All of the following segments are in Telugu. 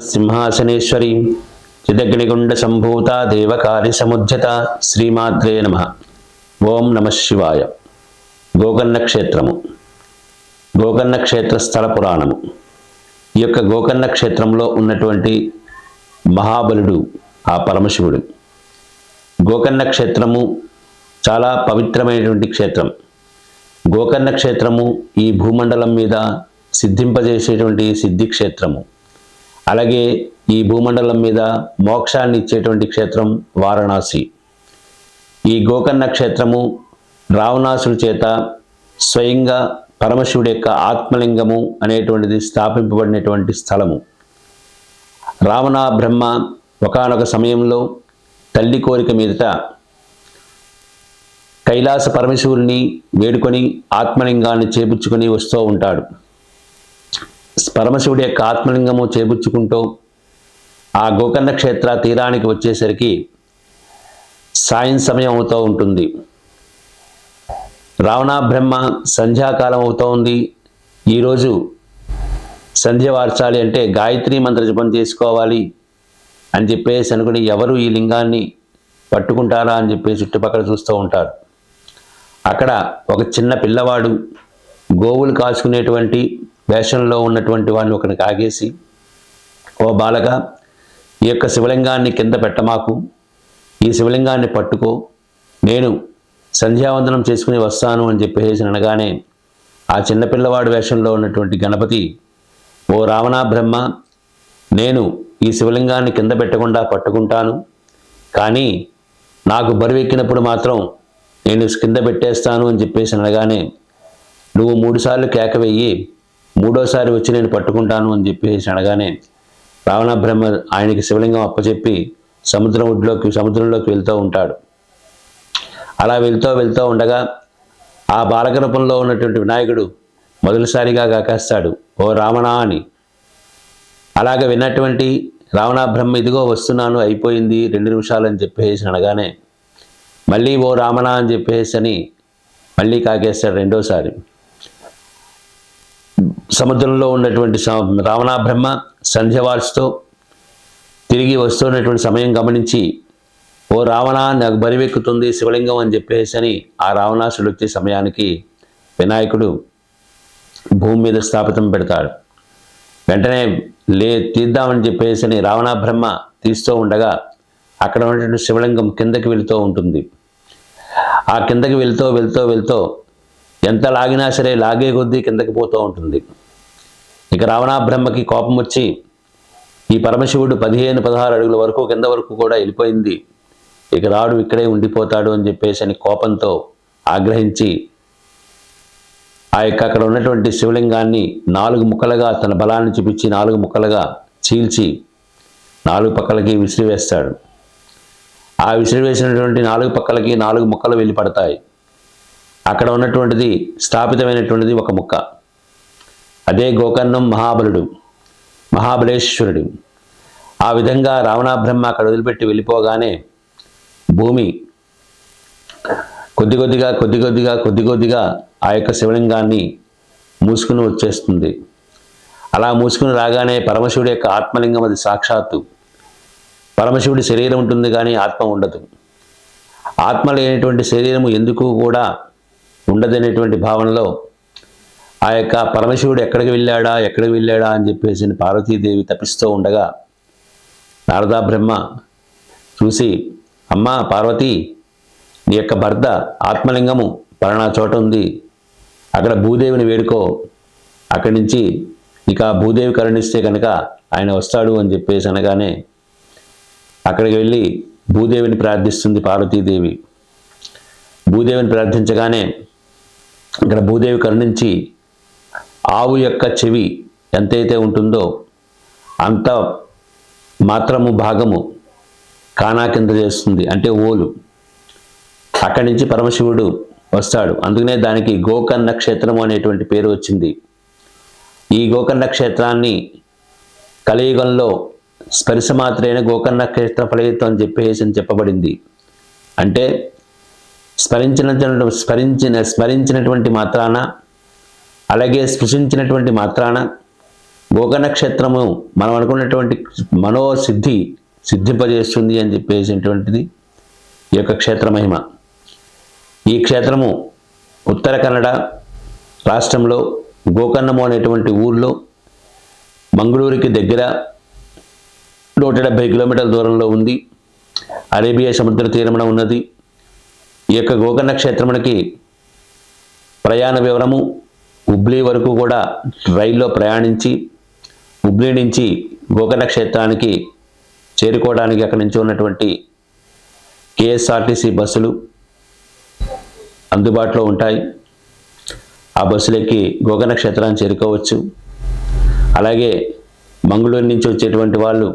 సింహాసనేశ్వరి చిదగ్నిగుండ సంభూత దేవకారి సముద్యత శ్రీమాత్రే నమ ఓం నమ శివాయ గోకర్ణ క్షేత్రము గోకర్ణ క్షేత్ర స్థల పురాణము ఈ యొక్క గోకర్ణ క్షేత్రంలో ఉన్నటువంటి మహాబలుడు ఆ పరమశివుడు. గోకర్ణ క్షేత్రము చాలా పవిత్రమైనటువంటి క్షేత్రం. గోకర్ణ క్షేత్రము ఈ భూమండలం మీద సిద్ధింపజేసేటువంటి సిద్ధి క్షేత్రము అలాగే ఈ భూమండలం మీద మోక్షాన్ని ఇచ్చేటువంటి క్షేత్రం వారణాసి. ఈ గోకర్ణ క్షేత్రము రావణాసుడి చేత స్వయంగా పరమశివుడి యొక్క ఆత్మలింగము అనేటువంటిది స్థాపింపబడినటువంటి స్థలము. రావణ బ్రహ్మ ఒకానొక సమయంలో తల్లి కోరిక మీదట కైలాస పరమశివుడిని వేడుకొని ఆత్మలింగాన్ని చేపుచ్చుకొని వస్తూ ఉంటాడు. పరమశివుడి యొక్క ఆత్మలింగము చేపుచ్చుకుంటూ ఆ గోకర్ణ క్షేత్ర తీరానికి వచ్చేసరికి సాయం సమయం అవుతూ ఉంటుంది. రావణ బ్రహ్మ సంధ్యాకాలం అవుతూ ఉంది. ఈరోజు సంధ్య వార్చాలి అంటే గాయత్రి మంత్ర జపం చేసుకోవాలి అని చెప్పేసి అనుకుని ఎవరు ఈ లింగాన్ని పట్టుకుంటారా అని చెప్పి చుట్టుపక్కల చూస్తూ ఉంటారు. అక్కడ ఒక చిన్న పిల్లవాడు గోవులు కాచుకునేటువంటి వేషంలో ఉన్నటువంటి వాడిని ఒకరిని కాగేసి ఓ బాలక ఈ యొక్క శివలింగాన్ని కింద పెట్టమాకు. ఈ శివలింగాన్ని పట్టుకో. నేను సంధ్యావందనం చేసుకుని వస్తాను అని చెప్పేసి అనగానే ఆ చిన్నపిల్లవాడు వేషంలో ఉన్నటువంటి గణపతి ఓ రావణా బ్రహ్మ నేను ఈ శివలింగాన్ని కింద పెట్టకుండా పట్టుకుంటాను. కానీ నాకు బరువెక్కినప్పుడు మాత్రం నేను కింద పెట్టేస్తాను అని చెప్పేసి అనగానే నువ్వు మూడుసార్లు కేక వెయ్యి మూడోసారి వచ్చి నేను పట్టుకుంటాను అని చెప్పేసి అనగానే రావణ బ్రహ్మ ఆయనకి శివలింగం అప్పచెప్పి సముద్రం ఒడ్లోకి సముద్రంలోకి వెళ్తూ ఉంటాడు. అలా వెళ్తూ వెళ్తూ ఉండగా ఆ బాలక రూపంలో ఉన్నటువంటి వినాయకుడు మొదటిసారిగా కాకేస్తాడు ఓ రావణ అని. అలాగ విన్నటువంటి రావణ బ్రహ్మ ఇదిగో వస్తున్నాను అయిపోయింది రెండు నిమిషాలు అని చెప్పేసి అనగానే మళ్ళీ ఓ రామణ అని చెప్పేసి అని మళ్ళీ కాకేస్తాడు రెండోసారి. సముద్రంలో ఉన్నటువంటి రావణా బ్రహ్మ సంధ్యవార్చుతో తిరిగి వస్తున్నటువంటి సమయం గమనించి ఓ రావణ నాకు బరివెక్కుతుంది శివలింగం అని చెప్పేసి అని ఆ రావణాసుడు వచ్చే సమయానికి వినాయకుడు భూమి మీద స్థాపితం పెడతాడు. వెంటనే లే తీద్దామని చెప్పేసి అని రావణ బ్రహ్మ తీస్తూ ఉండగా అక్కడ ఉన్నటువంటి శివలింగం కిందకి వెళుతూ ఉంటుంది. ఆ కిందకి వెళుతూ వెళుతూ వెళుతూ ఎంత లాగినా సరే లాగే కొద్దీ కిందకి పోతూ ఉంటుంది. ఇక రావణా బ్రహ్మకి కోపం వచ్చి ఈ పరమశివుడు పదిహేను పదహారు అడుగుల వరకు కింద వరకు కూడా వెళ్ళిపోయింది. ఇక రాడు ఇక్కడే ఉండిపోతాడు అని చెప్పేసి అని కోపంతో ఆగ్రహించి ఆ యొక్క అక్కడ ఉన్నటువంటి శివలింగాన్ని నాలుగు ముక్కలుగా తన బలాన్ని చూపించి నాలుగు ముక్కలుగా చీల్చి నాలుగు పక్కలకి విసిరివేస్తాడు. ఆ విసిరివేసినటువంటి నాలుగు పక్కలకి నాలుగు ముక్కలు వెళ్ళి పడతాయి అక్కడ ఉన్నటువంటిది స్థాపితమైనటువంటిది ఒక ముక్క. అదే గోకర్ణం మహాబలుడు మహాబలేశ్వరుడు. ఆ విధంగా రావణాబ్రహ్మ అక్కడ వదిలిపెట్టి వెళ్ళిపోగానే భూమి కొద్ది కొద్దిగా కొద్ది కొద్దిగా కొద్ది కొద్దిగా ఆ యొక్క శివలింగాన్ని మూసుకుని వచ్చేస్తుంది. అలా మూసుకుని రాగానే పరమశివుడి యొక్క ఆత్మలింగం అది సాక్షాత్తు. పరమశివుడి శరీరం ఉంటుంది కానీ ఆత్మ ఉండదు. ఆత్మ లేనటువంటి శరీరము ఎందుకు కూడా ఉండదనేటువంటి భావనలో ఆ యొక్క పరమశివుడు ఎక్కడికి వెళ్ళాడా ఎక్కడికి వెళ్ళాడా అని చెప్పేసి పార్వతీదేవి తప్పిస్తూ ఉండగా నారదా బ్రహ్మ చూసి అమ్మా పార్వతి నీ యొక్క భర్త ఆత్మలింగము పలానా చోట ఉంది. అక్కడ భూదేవిని వేడుకో. అక్కడి నుంచి ఇక భూదేవి కరుణిస్తే కనుక ఆయన వస్తాడు అని చెప్పేసి అనగానే అక్కడికి వెళ్ళి భూదేవిని ప్రార్థిస్తుంది పార్వతీదేవి. భూదేవిని ప్రార్థించగానే ఇక్కడ భూదేవి కరుణించి ఆవు యొక్క చెవి ఎంతైతే ఉంటుందో అంత మాత్రము భాగము కానా కింద చేస్తుంది అంటే ఓలు. అక్కడి నుంచి పరమశివుడు వస్తాడు. అందుకనే దానికి గోకర్ణ క్షేత్రము అనేటువంటి పేరు వచ్చింది. ఈ గోకర్ణ క్షేత్రాన్ని కలియుగంలో మాత్రమే గోకర్ణ క్షేత్ర ఫలితం అని చెప్పేసి అని చెప్పబడింది. అంటే స్మరించిన స్మరించిన స్మరించినటువంటి మాత్రాన అలాగే స్పృశించినటువంటి మాత్రాన గోకర్ణ క్షేత్రము మనం అనుకున్నటువంటి మనోసిద్ధి సిద్ధింపజేస్తుంది అని చెప్పేసినటువంటిది ఈ యొక్క క్షేత్ర మహిమ. ఈ క్షేత్రము ఉత్తర కన్నడ రాష్ట్రంలో గోకర్ణము అనేటువంటి ఊర్లో మంగళూరుకి దగ్గర నూట డెబ్భై కిలోమీటర్ల దూరంలో ఉంది. అరేబియా సముద్ర తీరమున ఉన్నది. ఈ యొక్క గోకర్ణ క్షేత్రమునికి ప్రయాణ వివరము హుబ్లీ వరకు కూడా రైల్లో ప్రయాణించి హుబ్లీ నుంచి గోకర్ణ క్షేత్రానికి చేరుకోవడానికి అక్కడి నుంచి ఉన్నటువంటి కేఎస్ఆర్టీసీ బస్సులు అందుబాటులో ఉంటాయి. ఆ బస్సులెక్కి గోకర్ణ క్షేత్రాన్ని చేరుకోవచ్చు. అలాగే మంగళూరు నుంచి వచ్చేటువంటి వాళ్ళు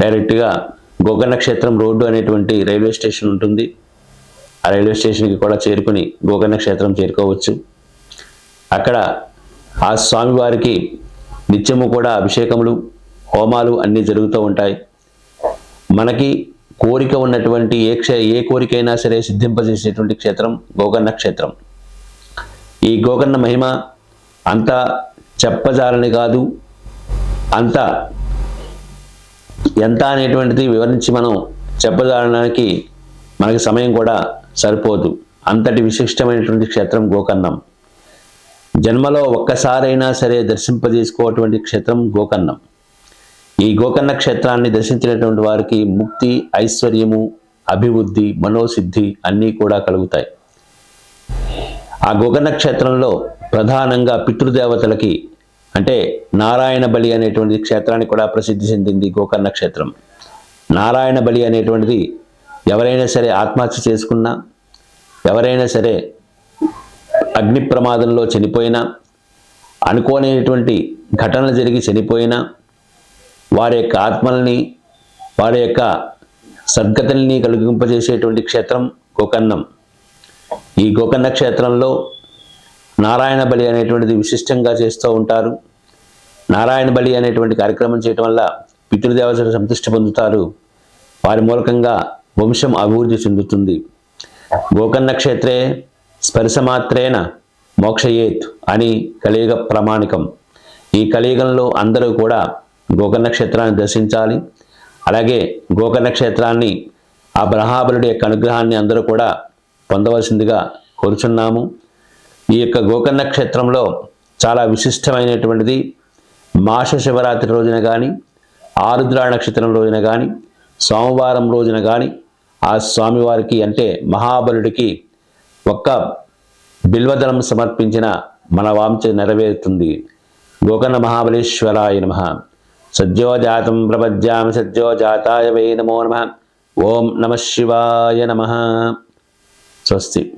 డైరెక్ట్గా గోకర్ణ క్షేత్రం రోడ్డు అనేటువంటి రైల్వే స్టేషన్ ఉంటుంది. ఆ రైల్వే స్టేషన్కి కూడా చేరుకుని గోకర్ణ క్షేత్రం చేరుకోవచ్చు. అక్కడ ఆ స్వామివారికి నిత్యము కూడా అభిషేకములు హోమాలు అన్నీ జరుగుతూ ఉంటాయి. మనకి కోరిక ఉన్నటువంటి ఏ క్షే ఏ కోరికైనా సరే సిద్ధింపజేసేటువంటి క్షేత్రం గోకర్ణ క్షేత్రం. ఈ గోకర్ణ మహిమ అంత చెప్పజాలని కాదు. అంత ఎంత అనేటువంటిది వివరించి మనం చెప్పజాలడానికి మనకి సమయం కూడా సరిపోదు. అంతటి విశిష్టమైనటువంటి క్షేత్రం గోకర్ణం. జన్మలో ఒక్కసారైనా సరే దర్శింపజేసుకోవటువంటి క్షేత్రం గోకర్ణం. ఈ గోకర్ణ క్షేత్రాన్ని దర్శించినటువంటి వారికి ముక్తి ఐశ్వర్యము అభివృద్ధి మనోసిద్ధి అన్నీ కూడా కలుగుతాయి. ఆ గోకర్ణ క్షేత్రంలో ప్రధానంగా పితృదేవతలకి అంటే నారాయణ బలి అనేటువంటి క్షేత్రానికి కూడా ప్రసిద్ధి చెందింది గోకర్ణ క్షేత్రం. నారాయణ బలి అనేటువంటిది ఎవరైనా సరే ఆత్మహత్య చేసుకున్నా ఎవరైనా సరే అగ్ని ప్రమాదంలో చనిపోయినా అనుకోనేటువంటి ఘటనలు జరిగి చనిపోయినా వారి యొక్క ఆత్మల్ని వారి యొక్క సద్గతుల్ని కలిగింపజేసేటువంటి క్షేత్రం గోకర్ణం ఈ గోకర్ణ క్షేత్రంలో నారాయణ బలి అనేటువంటిది విశిష్టంగా చేస్తూ ఉంటారు. నారాయణ బలి అనేటువంటి కార్యక్రమం చేయటం వల్ల పితృదేవతలు సంతృష్టి పొందుతారు. వారి మూలకంగా వంశం అభివృద్ధి చెందుతుంది. గోకర్ణ క్షేత్రే స్పర్శమాత్రేన మోక్షయేత్ అని కలియుగ ప్రామాణికం. ఈ కలియుగంలో అందరూ కూడా గోకర్ణ క్షేత్రాన్ని దర్శించాలి. అలాగే గోకర్ణ క్షేత్రాన్ని ఆ బ్రహాబలుడి యొక్క అనుగ్రహాన్ని అందరూ కూడా పొందవలసిందిగా కోరుచున్నాము. ఈ యొక్క గోకర్ణ క్షేత్రంలో చాలా విశిష్టమైనటువంటిది మాష శివరాత్రి రోజున కానీ ఆరుద్ర నక్షత్రం రోజున కానీ సోమవారం రోజున కానీ ఆ స్వామివారికి అంటే మహాబలుడికి ఒక్క బిల్వదళం సమర్పించిన మన వాంఛ నెరవేరుతుంది. గోకర్ణ మహాబలేశ్వరాయ నమ. సజ్జోజాతం ప్రపద్యామి సజ్జోజాతాయ వే నమో నమ. ఓం నమ శివాయ నమ. స్వస్తి.